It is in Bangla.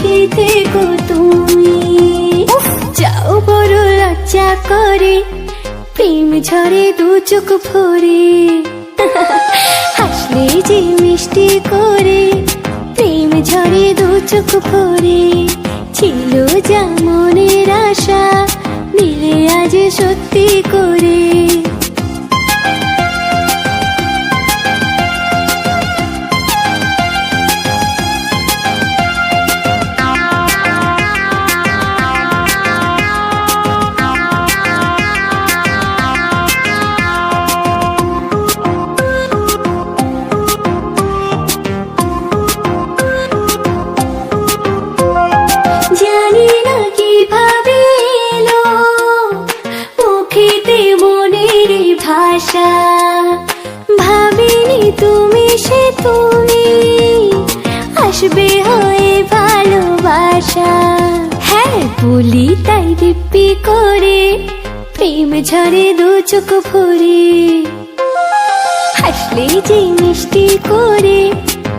সুখী থেকো তুমি। যাও বড় লজ্জা করে প্রেম ঝরে দু চোখ ভরে। হাসলে যে মিষ্টি করে প্রেম ঝরে দু চোখ ভরে। ছিল যা মনের আশা দিলে আজ সত্যি করে। ভাষা ভাবিনি তুমি সে তুমি। আসবে হয়ে ভালোবাসা। হ্যাঁ বলি তাই দিব্যি করে। প্রেম ঝরে দু চোখ ভরে। হাসলে যে মিষ্টি করে।